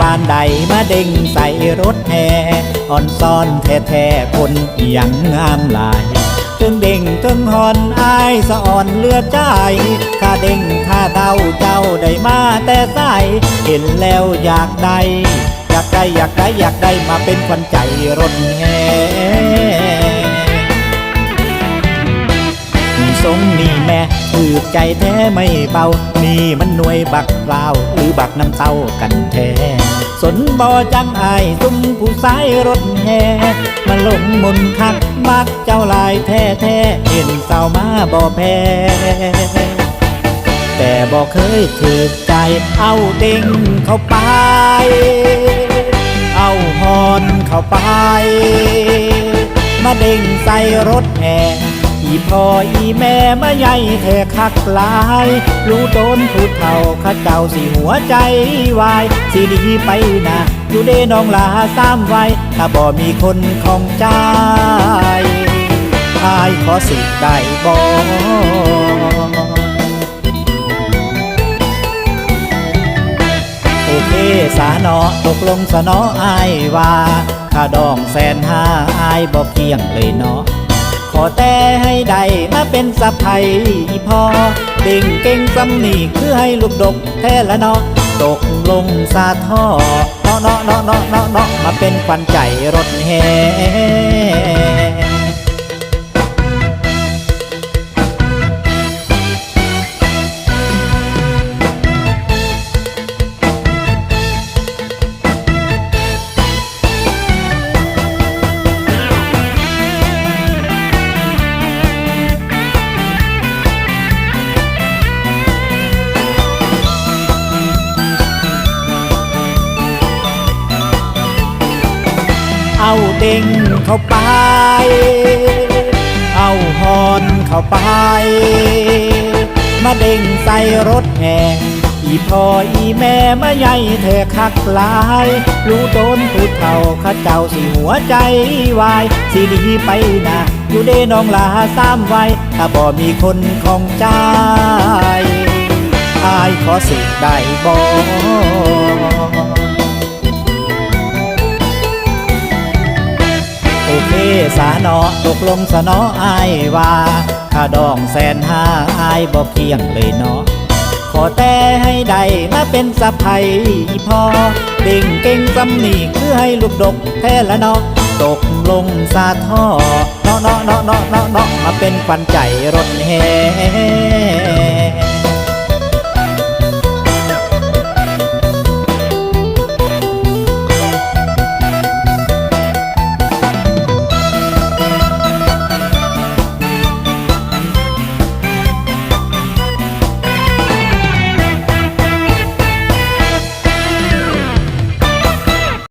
บ้านใดมาเด้งใส่รถแห่อ่อนซ่อนแท้ๆคนเอียงงามหลายถึงเด้งถึงฮอนอายสะอ่อนเลือดใจข้าเด้งข้าเดาเจ้าได้มาแต่ใสเห็นแล้วอยากได้อยากได้อยากได้อยากได้มาเป็นควันใจรถแห่ทรงนี่แม่ถือใจแท้ไม่เบา นี่มันหน่วยบักเปล่าหรือบักน้ำเต้ากันแท้ สนบอจังอายตุ้มผู้สายรถแห่มาหลงมนคักมักเจ้าลายแท้แท้เห็นเศร้ามาบ่แพ้แต่บอกเคยถือใจเอาเด้งเข้าไป เอาฮอนเข้าไป มาเด้งใส่รถแห่ อีพ่ออีแม่มาใหญ่แท้คักหลาย รู้โดนผู้เฒ่าข้าเจ้าสิหัวใจวาย สิหนีไปนะอยู่เด้น้องลาสามไว้ถ้าบ่มีคนของใจอายขอสิได้บ่โอเคสาเนาะตกลงสนาะอายว่าค่าดองแสนห้าอายบอกเกี่ยงเลยเนาะ ขอแต่ให้ได้มาเป็นสะพายพอเด่งเก่งสำนี่คือให้ลูกดกแท้ละเนาะตกลงสาท่อเนาะเนาะเนาะเนาะเนาะเนาะมาเป็นควันใจรถแห่ เอาเด้งเข้าไป เอาฮอนเข้าไป มาเด้งใส่รถแห่อีพ่ออีแม่มาใหญ่แท้คักลาย รู้โดนผู้เฒ่าข้าเจ้าสิหัวใจวาย สิหนีไปนะอยู่เด้น้องลาสามไว้ถ้าบ่มีคนของใจอายขอสิได้บ่โอเสานาะตกลงสนาะอายว่าค่าดองแสนห้าอายบอกเพียงเลยเนาะขอแต่ให้ได้มาเป็นสะพายพอเด้งเก่งสำนีคือให้ลูกดกแท้ละเนาะตกลงสาท่อเนาะเนาะเนาะเนาะเนาะเนาะมาเป็นควันใจรถแห่